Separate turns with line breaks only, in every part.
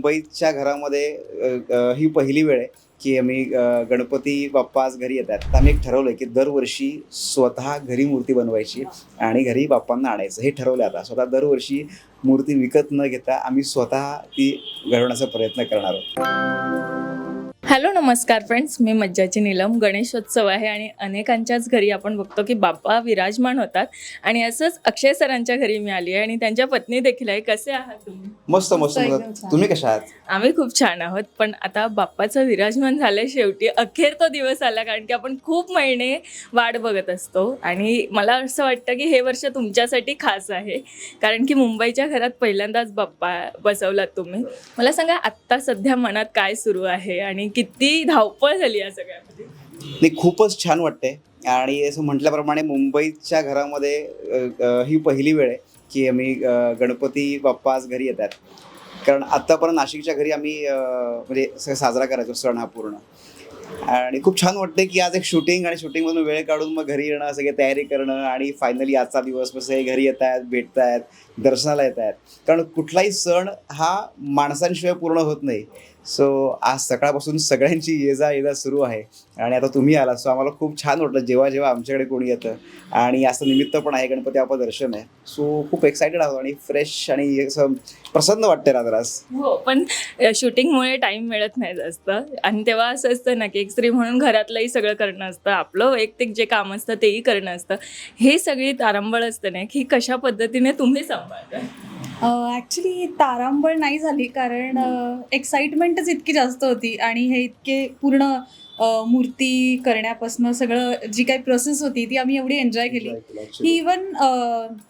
मुंबईच्या घरामध्ये ही पहिली वेळ आहे की आम्ही गणपती बाप्पा आज घरी येतात. तर आम्ही एक ठरवलं की दरवर्षी स्वतः घरी मूर्ती बनवायची आणि घरी बाप्पांना आणायचं. हे ठरवलं आता. स्वतः दरवर्षी मूर्ती विकत न घेता आम्ही स्वतः ती घडवण्याचा प्रयत्न करणार आहोत.
हॅलो नमस्कार फ्रेंड्स. मी मज्जाची नीलम. गणेशोत्सव आहे आणि अनेकांच्याच घरी आपण बघतो की बाप्पा विराजमान होतात आणि असंच अक्षय सरांच्या घरी मी आली आहे आणि त्यांच्या पत्नी देखील आहे. कसे आहात तुम्ही?
मस्त मस्त. तुम्ही कशा आहात?
आम्ही खूप छान आहोत पण आता बाप्पाचं विराजमान झालंय शेवटी अखेर तो दिवस आला कारण की आपण खूप महिने वाट बघत असतो. आणि मला असं वाटतं की हे वर्ष तुमच्यासाठी खास आहे कारण की मुंबईच्या घरात पहिल्यांदाच बाप्पा बसवलात तुम्ही. मला सांगा आत्ता सध्या मनात काय सुरू आहे आणि किती धावपळ झाली या सगळ्यामध्ये.
नाही खूपच छान वाटते आणि असं म्हटल्याप्रमाणे मुंबईच्या घरामध्ये ही पहिली वेळ आहे की आम्ही गणपती बाप्पा आज घरी येतात. कारण आत्तापर्यंत नाशिकच्या घरी आम्ही म्हणजे साजरा करायचो सण हा पूर्ण. आणि खूप छान वाटते की आज एक शूटिंग आणि शूटिंगमधून वेळ काढून मग घरी येणं सगळे तयारी करणं आणि फायनली आजचा दिवस मग सगळे घरी येत आहेत भेटत आहेत दर्शनाला येत आहेत कारण कुठलाही सण हा माणसांशिवाय पूर्ण होत नाही. सो आज सकाळपासून सगळ्यांची ये जा ये जा सुरू आहे. आणि आता तुम्ही आलात सो आम्हाला खूप छान वाटलं जेव्हा जेव्हा आमच्याकडे कोणी येतं. आणि असं निमित्त पण आहे गणपती बाप्पा दर्शन आहे. सो खूप एक्सायटेड आहोत आणि फ्रेश आणि असं प्रसन्न वाटते रात्रास
हो पण शूटिंगमुळे टाइम मिळत नाही जास्त. आणि तेव्हा असं असतं ना की एक स्त्री म्हणून घरातलंही सगळं करणं असतं. आपलं वैयक्तिक जे काम असतं तेही करणं असतं. हे सगळी तारांबळ असतं ना की कशा पद्धतीने तुम्ही सांभाळता.
ॲक्च्युली तारांबळ नाही झाली कारण एक्साइटमेंटच इतकी जास्त होती आणि हे इतके पूर्ण मूर्ती करण्यापासून सगळं जी काही प्रोसेस होती ती आम्ही एवढी एन्जॉय केली. की इवन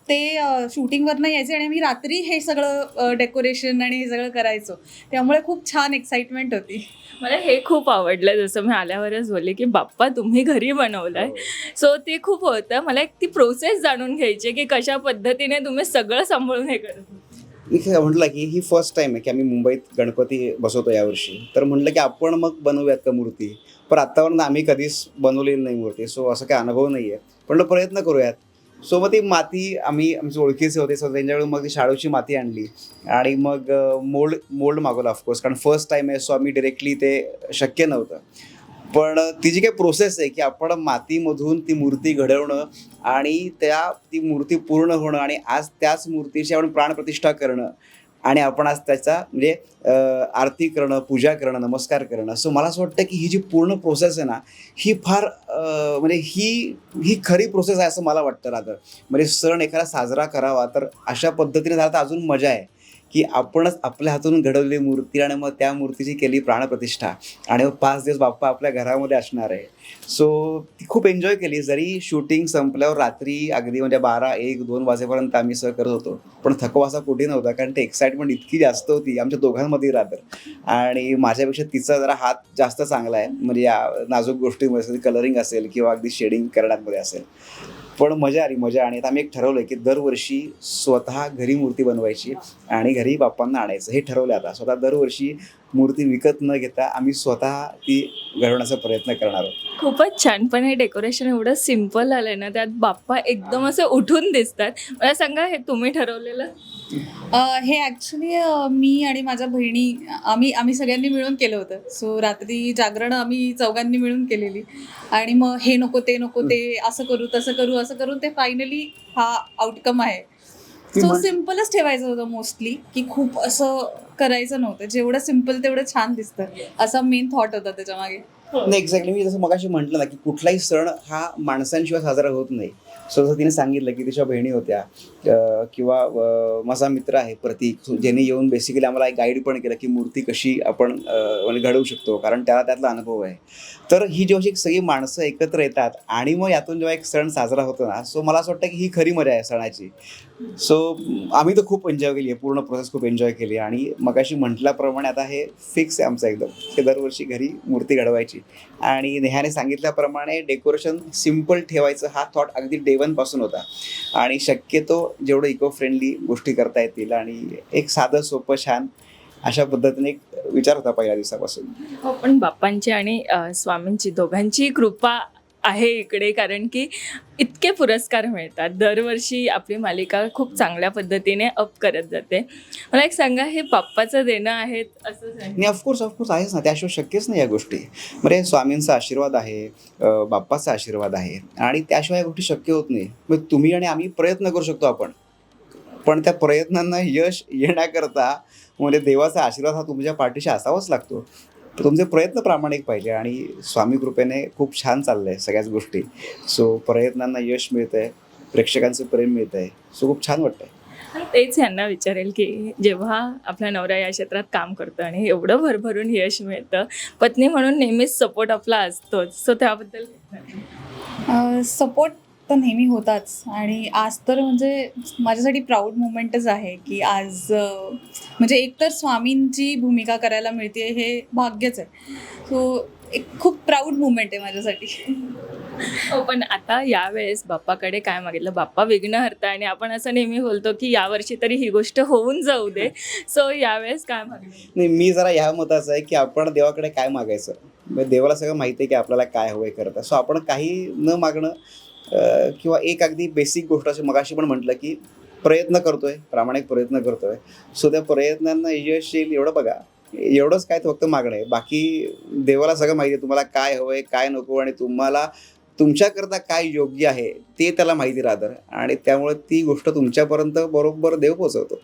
ते शूटिंगवरनं यायचे आणि आम्ही रात्री हे सगळं डेकोरेशन आणि हे सगळं करायचो. त्यामुळे खूप छान एक्साइटमेंट होती.
मला हे खूप आवडलं. जसं मी आल्यावरच बोलले की बाप्पा तुम्ही घरी बनवलाय. सो ते खूप होतं. मला एक ती प्रोसेस जाणून घ्यायची की कशा पद्धतीने तुम्ही सगळं सांभाळून हे करत होता.
मी काय म्हटलं की ही फर्स्ट टाइम आहे की आम्ही मुंबईत गणपती बसवतो यावर्षी. तर म्हटलं की आपण मग बनवूयात का मूर्ती? पण आत्तापर्यंत आम्ही कधीच बनवलेली नाही मूर्ती सो असं काही अनुभव नाही आहे म्हटलं प्रयत्न करूयात. सो मग ती माती आम्ही आमचे ओळखीचे होते सो त्यांच्याकडून मग ती शाळूची माती आणली. आणि मग मोल्ड मोल्ड मागवला ऑफकोर्स कारण फर्स्ट टाईम आहे सो आम्ही डिरेक्टली ते शक्य नव्हतं. पण ती जी काही प्रोसेस आहे की आपण मातीमधून ती मूर्ती घडवणं आणि त्या ती मूर्ती पूर्ण होणं आणि आज त्याच मूर्तीची आपण प्राणप्रतिष्ठा करणं आणि आपण आज त्याचा म्हणजे आरती करणं पूजा करणं नमस्कार करणं. सो मला असं वाटतं की ही जी पूर्ण प्रोसेस आहे ना ही फार म्हणजे ही ही खरी प्रोसेस आहे असं मला वाटतं राहतं म्हणजे सण एखादा साजरा करावा तर अशा पद्धतीने झाला तर अजून मजा आहे की आपणच आपल्या हातून घडवलेली मूर्ती आणि मग त्या मूर्तीची केली प्राणप्रतिष्ठा. आणि मग पाच दिवस बाप्पा आपल्या घरामध्ये असणार आहे. सो ती खूप एन्जॉय केली. जरी शूटिंग संपल्यावर रात्री अगदी म्हणजे बारा एक दोन वाजेपर्यंत आम्ही सह करत होतो. पण थकवा असा कुठे नव्हता. कारण ते एक्साइटमेंट इतकी जास्त होती. आमच्या दोघांमध्ये राहतं आणि माझ्यापेक्षा तिचा जरा हात जास्त चांगला आहे. म्हणजे या नाजूक गोष्टीमध्ये कलरिंग असेल किंवा अगदी शेडिंग करण्यामध्ये असेल. पण मजा आली मजा. आणि आता आम्ही एक ठरवलं की दरवर्षी स्वतः घरी मूर्ती बनवायची आणि घरी बाप्पांना आणायचं. हे ठरवलं आता. स्वतः दरवर्षी मूर्ती विकत न घेता आम्ही स्वतः ती घडवण्याचा प्रयत्न करणार आहोत.
खूपच छान. पण हे डेकोरेशन एवढं सिंपल आलंय ना त्यात बाप्पा एकदम असे उठून दिसतात. मला सांगा हे तुम्ही ठरवलेलं?
अ, हे ॲक्च्युली मी आणि माझ्या बहिणी आम्ही आम्ही सगळ्यांनी मिळून केलं होतं. सो रात्री जागरण आम्ही चौघांनी मिळून केलेली. आणि मग हे नको ते नको ते असं करू तसं करू असं करून ते फायनली हा आउटकम आहे. सो सिम्पलच ठेवायचं होतं मोस्टली की खूप असं करायचं नव्हतं. जेवढं सिंपल तेवढं छान दिसतं. असा मेन थॉट होता त्याच्यामागे.
नाही एक्झॅक्टली मी जसं मगाशी म्हटलं ना की कुठलाही सण हा माणसांशिवाय साजरा होत नाही. सो जसं तिने सांगितलं की तिच्या बहिणी होत्या. किंवा माझा मित्र आहे प्रतीक ज्यांनी येऊन बेसिकली आम्हाला एक गाईड पण केलं की मूर्ती कशी आपण म्हणजे घडवू शकतो कारण त्याला त्यातला अनुभव आहे. तर ही जेव्हा सगळी माणसं एकत्र येतात आणि मग यातून जेव्हा एक सण साजरा होतो ना सो मला असं वाटतं की ही खरी मजा आहे सणाची. सो आम्ही तर खूप एन्जॉय केली आहे पूर्ण प्रोसेस खूप एन्जॉय केली आणि मगाशी म्हटल्याप्रमाणे आता हे फिक्स आहे आमचं एकदम की दरवर्षी घरी मूर्ती घडवायची. आणि नेहाने सांगितल्याप्रमाणे डेकोरेशन सिंपल ठेवायचं हा थॉट अगदी डे होता. आणि शक्यतो जेवढं इको फ्रेंडली गोष्टी करता येतील आणि एक साधं सोपं छान अशा पद्धतीने एक विचार होता पहिल्या दिवसापासून.
हो पण बाप्पांची आणि अ, स्वामींची दोघांची कृपा आहे इकडे कारण की इतके पुरस्कार मिळतात. दरवर्षी आपली मालिका खूप चांगल्या पद्धतीने अप करत जाते. मला एक सांगा हे बाप्पाचं देणं आहे असं
ऑफकोर्स ऑफकोर्स आहेच ना. त्याशिवाय शक्यच नाही या गोष्टी. म्हणजे स्वामींचा आशीर्वाद आहे बाप्पाचा आशीर्वाद आहे. आणि त्याशिवाय या गोष्टी शक्य होत नाही. मग तुम्ही आणि आम्ही प्रयत्न करू शकतो आपण. पण त्या प्रयत्नांना यश येण्याकरता म्हणजे देवाचा आशीर्वाद हा तुमच्या पाठीशी असावाच लागतो. तर तुमचे प्रयत्न प्रामाणिक पाहिजे आणि स्वामी कृपेने खूप छान चाललं आहे सगळ्याच गोष्टी. सो प्रयत्नांना यश मिळतं आहे प्रेक्षकांचं प्रेम मिळतं आहे सो खूप छान वाटतंय.
आणि तेच यांना विचारेल की जेव्हा आपला नवरा या क्षेत्रात काम करतो आणि एवढं भरभरून यश मिळतं पत्नी म्हणून नेहमीच सपोर्ट आपला असतोच. सो त्याबद्दल?
सपोर्ट तर नेहमी होताच. आणि आज तर म्हणजे माझ्यासाठी प्राऊड मुमेंटच आहे की आज म्हणजे एकतर स्वामींची भूमिका करायला मिळते हे भाग्यच आहे. सो एक खूप प्राऊड मुमेंट आहे माझ्यासाठी.
हो पण आता यावेळेस बाप्पाकडे काय मागितलं? बाप्पा विघ्न हरता आणि आपण असं नेहमी बोलतो की यावर्षी तरी ही गोष्ट होऊन जाऊ दे. सो यावेळेस काय मागितलं?
नाही मी जरा ह्या मताचा आहे की आपण देवाकडे काय मागायचं? देवाला सगळं माहिती आहे की आपल्याला काय हवंय करता. सो आपण काही न मागणं किंवा एक अगदी बेसिक गोष्ट अशी मगाशी पण म्हटलं की प्रयत्न करतोय प्रामाणिक प्रयत्न करतोय. सो त्या प्रयत्नांना यश येईल एवढं बघा एवढंच काय फक्त मागणं आहे. बाकी देवाला सगळं माहिती आहे तुम्हाला काय हवंय काय नको आणि तुम्हाला तुमच्याकरता काय योग्य आहे ते त्याला माहिती राहतं. आणि त्यामुळे ती गोष्ट तुमच्यापर्यंत बरोबर देव पोचवतो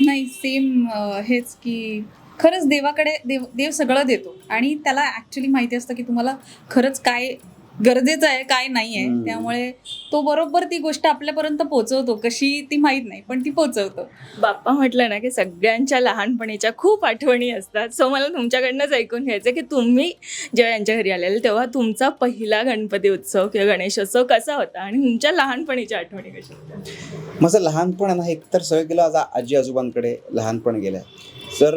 नाही सेम हेच की खरंच देवाकडे देव देव सगळं देतो. आणि त्याला ॲक्च्युली माहिती असतं की तुम्हाला खरंच काय गरजेचं आहे काय नाही आहे. त्यामुळे तो बरोबर ती गोष्ट आपल्यापर्यंत पोहोचवतो. कशी ती माहीत नाही पण ती पोहोचवतो.
बाप्पा म्हटलं ना की सगळ्यांच्या लहानपणीच्या खूप आठवणी असतात. सो मला तुमच्याकडनंच ऐकून घ्यायचं की तुम्ही जेव्हा यांच्या घरी आलेले तेव्हा तुमचा पहिला गणपती उत्सव किंवा गणेशोत्सव कसा होता? आणि तुमच्या लहानपणीच्या आठवणी कशा होत्या?
माझं लहानपण ना एकतर सगळं गेलं आज आजी आजोबांकडे लहानपण गेलं तर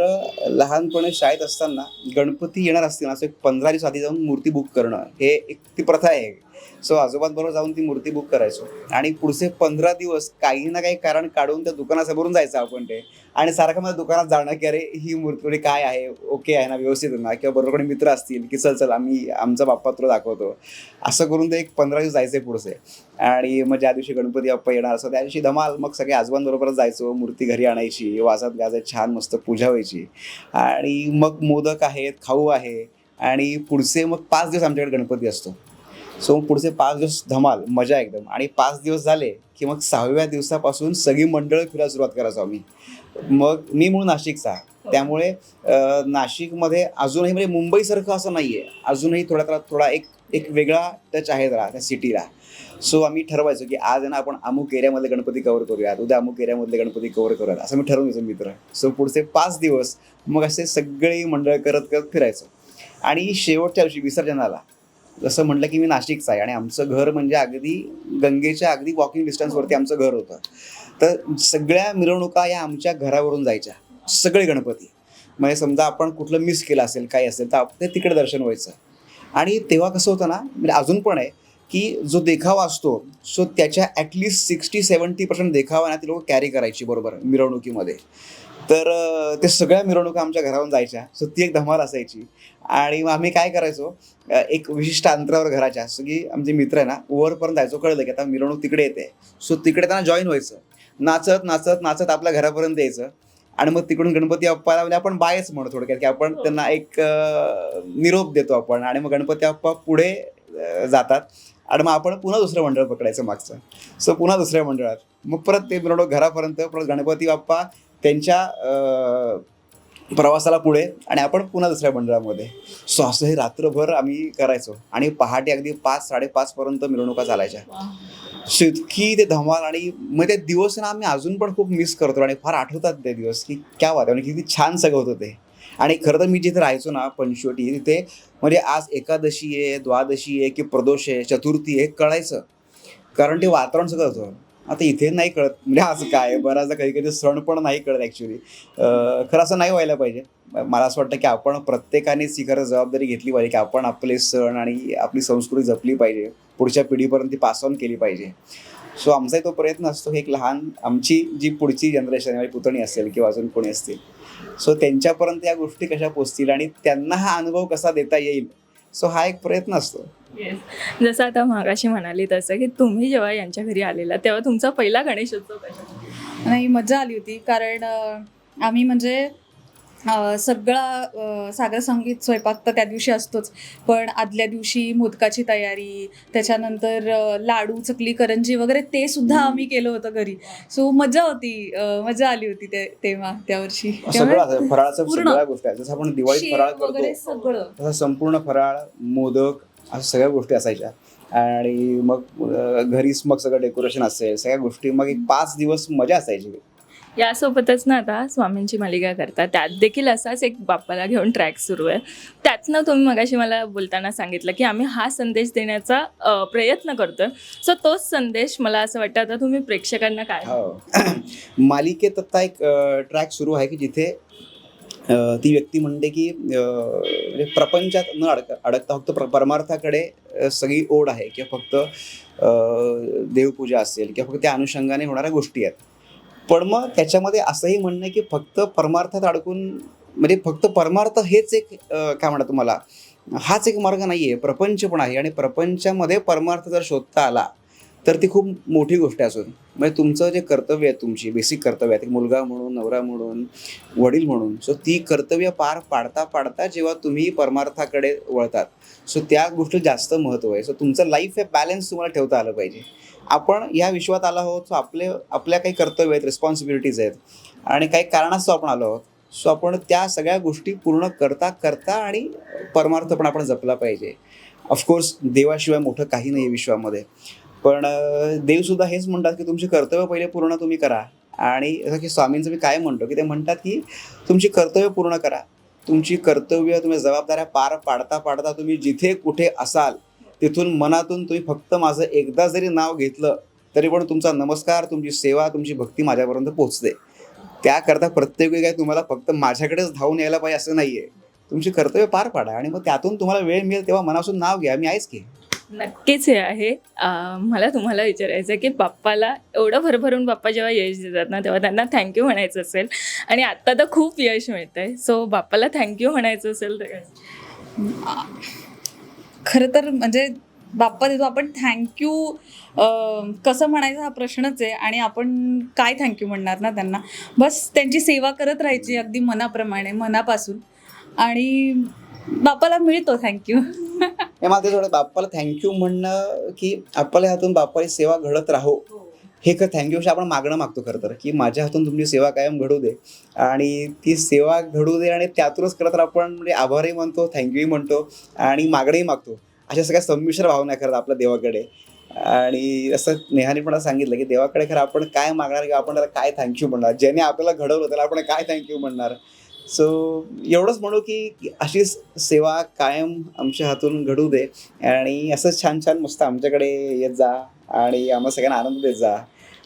लहानपणी शाळेत असताना गणपती येणार असतील ना असं एक पंधरा दिवस आधी जाऊन मूर्ती बुक करणं हे एक ती प्रथा आहे. सो आजोबांबरोबर जाऊन ती मूर्ती बुक करायचो. आणि पुढचे पंधरा दिवस काही ना काही कारण काढून त्या दुकानासमोरून जायचं आपण ते. आणि सारखं मला दुकानात जाणं की अरे ही मूर्ती थोडी काय आहे? ओके आहे ना व्यवस्थित ना? किंवा बरोबर कोणी मित्र असतील की चल चल आम्ही आमचा बाप्पा तुला दाखवतो. असं करून ते एक पंधरा दिवस जायचे पुढचे. आणि मग ज्या दिवशी गणपती बाप्पा येणार असं त्या दिवशी धमाल मग सगळे आजोबांबरोबरच जायचो मूर्ती घरी आणायची वाजत गाजत छान मस्त पूजा व्हायची. आणि मग मोदक आहेत खाऊ आहे. आणि पुढचे मग पाच दिवस आमच्याकडे गणपती असतो. सो पुढचे पाच दिवस धमाल मजा एकदम. आणि पाच दिवस झाले की मग सहाव्या दिवसापासून सगळी मंडळ फिरायला सुरुवात करायचो आम्ही मग मी मूळ नाशिकचा. त्यामुळे नाशिकमध्ये अजूनही म्हणजे मुंबईसारखं असं नाही आहे अजूनही थोडा थोडा थोडा एक एक वेगळा टच आहे जरा त्या सिटीला सो आम्ही ठरवायचो की आज ना आपण अमुक एरियामधले गणपती कव्हर करूयात उद्या अमुक एरियामधले गणपती कव्हर करूयात असं मी ठरवून घ्यायचो मित्र. सो पुढचे पाच दिवस मग असे सगळी मंडळ करत करत फिरायचो. आणि शेवटच्या दिवशी विसर्जनाला जसं म्हटलं की मी नाशिकचा आहे आणि आमचं घर म्हणजे अगदी गंगेच्या अगदी वॉकिंग डिस्टन्सवरती आमचं घर होतं. तर सगळ्या मिरवणुका या आमच्या घरावरून जायच्या. सगळे गणपती. म्हणजे समजा आपण कुठलं मिस केलं असेल काही असेल तर ते तिकडे दर्शन व्हायचं. आणि तेव्हा कसं होतं ना म्हणजे अजून पण आहे की जो देखावा असतो सो त्याच्या ॲटलिस्ट सिक्स्टी सेवन्टी पर्सेंट देखावा ना ती लोक कॅरी करायची बरोबर मिरवणुकीमध्ये. तर ते सगळ्या मिरवणुका आमच्या घरावरून जायच्या. सो ती एक धमाल असायची. आणि मग आम्ही काय करायचो एक विशिष्ट अंतरावर घराच्या सगळी आमचे मित्र आहे ना वरपर्यंत जायचो कळलं की आता मिरवणूक तिकडे येते. सो तिकडे त्यांना जॉईन व्हायचं. नाचत नाचत नाचत आपल्या घरापर्यंत यायचं. आणि मग तिकडून गणपती बाप्पाला म्हणजे आपण बायच म्हणतो थोडक्यात की आपण त्यांना एक निरोप देतो आपण. आणि मग गणपती बाप्पा पुढे जातात. आणि मग आपण पुन्हा दुसरं मंडळ पकडायचं मागचं. सो पुन्हा दुसऱ्या मंडळात. मग परत ते मिरवणूक घरापर्यंत परत गणपती बाप्पा त्यांच्या प्रवासाला पुढे आणि आपण पुन्हा दुसऱ्या मंडळामध्ये. सो असं हे रात्रभर आम्ही करायचो. आणि पहाटे अगदी पाच साडेपाचपर्यंत मिरवणुका चालायच्या. सो इतकी ते धमाल आणि मग ते दिवस ना आम्ही अजून पण खूप मिस करतो आणि फार आठवतात ते दिवस की क्या वाद म्हणजे किती छान सगळं होतं ते. आणि खरं तर मी जिथे राहायचो ना पंचवटी तिथे म्हणजे आज एकादशी आहे द्वादशी आहे की प्रदोष आहे चतुर्थी आहे कळायचं. कारण ते वातावरण सगळं होतं. आता इथे नाही कळत. म्हणजे आज काय? बराचदा कधी कधी सण पण नाही कळत ॲक्च्युली खरं असं नाही व्हायला पाहिजे. मला असं वाटतं की आपण प्रत्येकानेच ही खरं जबाबदारी घेतली पाहिजे की आपण आपले सण आणि आपली संस्कृती जपली पाहिजे. पुढच्या पिढीपर्यंत ती पास ऑन केली पाहिजे. सो आमचाही तो प्रयत्न असतो. एक लहान आमची जी पुढची जनरेशन आहे पुतणी असेल किंवा अजून कोणी असतील. सो त्यांच्यापर्यंत या गोष्टी कशा पोचतील आणि त्यांना हा अनुभव कसा देता येईल? सो हा एक प्रयत्न असतो.
जसं आता मागाशी म्हणाली तसं की तुम्ही जेव्हा यांच्या घरी आलेला तेव्हा तुमचा पहिला गणेशोत्सव कसा?
नाही मजा आली होती. कारण अ, आम्ही म्हणजे अ, सगळा अ, सागर संगीत स्वयंपाक तर त्या दिवशी असतोच. पण आदल्या दिवशी मोदकाची तयारी त्याच्यानंतर अ, लाडू चकली करंजी वगैरे ते सुद्धा आम्ही केलं होतं घरी. सो मजा होती. अ, मजा आली होती ते तेव्हा त्या वर्षी.
सगळं असं फराळाचं
पूर्ण.
सगळ्या गोष्टी आहेत. जसं आपण दिवाळीत
शेव
फराळ
वगैरे
करतो
सगळं.
तसं संपूर्ण फराळ मोदक अशा सगळ्या गोष्टी असायच्या. आणि मग घरीच मग सगळं डेकोरेशन असेल सगळ्या गोष्टी मग एक पाच दिवस मजा असायची.
यासोबतच ना आता स्वामींची मालिका करता त्यात देखील असाच एक बाप्पाला घेऊन ट्रॅक सुरू आहे. त्यातनं तुम्ही मगाशी मला बोलताना सांगितलं की आम्ही हा संदेश देण्याचा प्रयत्न करतोय सो तोच संदेश मला असं वाटतं. आता तुम्ही प्रेक्षकांना काय
हो. मालिकेत आता एक ट्रॅक सुरू आहे की जिथे ती व्यक्ती म्हणते की म्हणजे प्रपंचात न अडक अडकता फक्त प्र- परमार्थाकडे सगळी ओढ आहे किंवा फक्त देवपूजा असेल किंवा फक्त त्या अनुषंगाने होणाऱ्या गोष्टी आहेत. पण मग त्याच्यामध्ये असंही म्हणणं की फक्त परमार्थात अडकून म्हणजे फक्त परमार्थ हेच एक काय म्हणा तुम्हाला हाच एक मार्ग नाही आहे प्रपंच पण आहे आणि प्रपंचामध्ये परमार्थ जर शोधता आला तर ती खूप मोठी गोष्ट असून म्हणजे तुमचं जे कर्तव्य आहे तुमची बेसिक कर्तव्य आहे मुलगा म्हणून नवरा म्हणून वडील म्हणून सो ती कर्तव्य पार पाडता पाडता जेव्हा तुम्ही परमार्थाकडे वळतात सो त्या गोष्टी जास्त महत्त्व आहे. सो तुमचं लाईफ हे बॅलन्स तुम्हाला ठेवता आलं पाहिजे. आपण या विश्वात आलो आहोत सो आपले आपल्या काही कर्तव्य आहेत रिस्पॉन्सिबिलिटीज आहेत आणि काही कारणास्तव आपण आलो आहोत सो आपण त्या सगळ्या गोष्टी पूर्ण करता करता आणि परमार्थ पण आपण जपला पाहिजे. ऑफकोर्स देवाशिवाय मोठं काही नाही आहे विश्वामध्ये. पण देवसुद्धा हेच म्हणतात की तुमचे कर्तव्य पहिले पूर्ण तुम्ही करा. आणि जसं की स्वामींचं मी काय म्हणतो की ते म्हणतात की तुमची कर्तव्य पूर्ण करा. तुमची कर्तव्य तुम्ही जबाबदाऱ्या पार पाडता पाडता तुम्ही जिथे कुठे असाल तिथून मनातून तुम्ही फक्त माझं एकदा जरी नाव घेतलं तरी पण तुमचा नमस्कार तुमची सेवा तुमची भक्ती माझ्यापर्यंत पोहोचते. त्याकरता प्रत्येक वेळी काय तुम्हाला फक्त माझ्याकडेच धावून यायला पाहिजे असं नाही आहे तुमची कर्तव्य पार पाडा आणि मग त्यातून तुम्हाला वेळ मिळेल तेव्हा मनापासून नाव घ्या मी आहेच की.
नक्कीच हे आहे. मला तुम्हाला विचारायचं आहे की बाप्पाला एवढं भरभरून बाप्पा जेव्हा यश देतात ना तेव्हा त्यांना थँक्यू म्हणायचं असेल. आणि आत्ता तर खूप यश मिळतं आहे सो बाप्पाला थँक्यू म्हणायचं असेल तर काय?
खरं तर म्हणजे बाप्पा देतो. आपण थँक्यू कसं म्हणायचं हा प्रश्नच आहे आणि आपण काय थँक्यू म्हणणार ना त्यांना? बस त्यांची सेवा करत राहायची अगदी मनाप्रमाणे मनापासून. आणि बाप्पाला मिळतो थँक्यू
हे मला ते थोडं बाप्पाला थँक्यू म्हणणं की आपल्या हातून बाप्पाची सेवा घडत राहो. हे. खरं थँक्यू आपण मागणं मागतो खरं तर की माझ्या हातून तुमची सेवा कायम घडू दे. आणि ती सेवा घडू दे आणि त्यातूनच खरं तर आपण म्हणजे आभारही म्हणतो थँक्यूही म्हणतो आणि मागणंही मागतो. अशा सगळ्या संमिश्र भावना खरं आपल्या देवाकडे. आणि असं नेहाने पण सांगितलं की देवाकडे खरं आपण काय मागणार किंवा आपण त्याला काय थँक्यू म्हणणार? ज्याने आपल्याला घडवलं त्याला आपण काय थँक्यू म्हणणार? सो एवढंच म्हणू की अशीच सेवा कायम आमच्या हातून घडू दे आणि असंच छान छान मस्त आमच्याकडे येत जा आणि आम्हाला सगळ्यांना आनंद देत जा.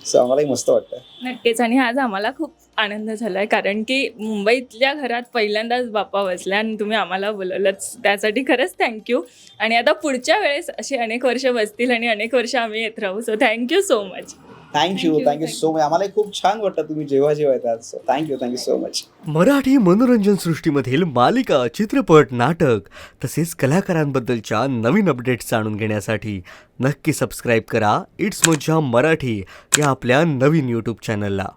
सो आम्हालाही मस्त वाटतं.
नक्कीच. आणि आज आम्हाला खूप आनंद झाला आहे कारण की मुंबईतल्या घरात पहिल्यांदाच बाप्पा बसल्या आणि तुम्ही आम्हाला बोलवलंच. त्यासाठी खरंच थँक्यू आणि आता पुढच्या वेळेस अशी अनेक वर्ष बसतील आणि अनेक वर्ष आम्ही येत राहू. So thank you so much
thank you
Thank you,
thank you so much आम्हालाही खूप छान वाटतं तुम्ही जेव्हा जेव्हा येतात so thank you thank you so much
Marathi मनोरंजन सृष्टीमधील मालिका चित्रपट नाटक तसेच कलाकारांबद्दलच्या नवीन अपडेट्स जाणून घेण्यासाठी नक्की सबस्क्राईब करा. इट्स मज्जा मराठी या आपल्या नवीन यूट्यूब चॅनलला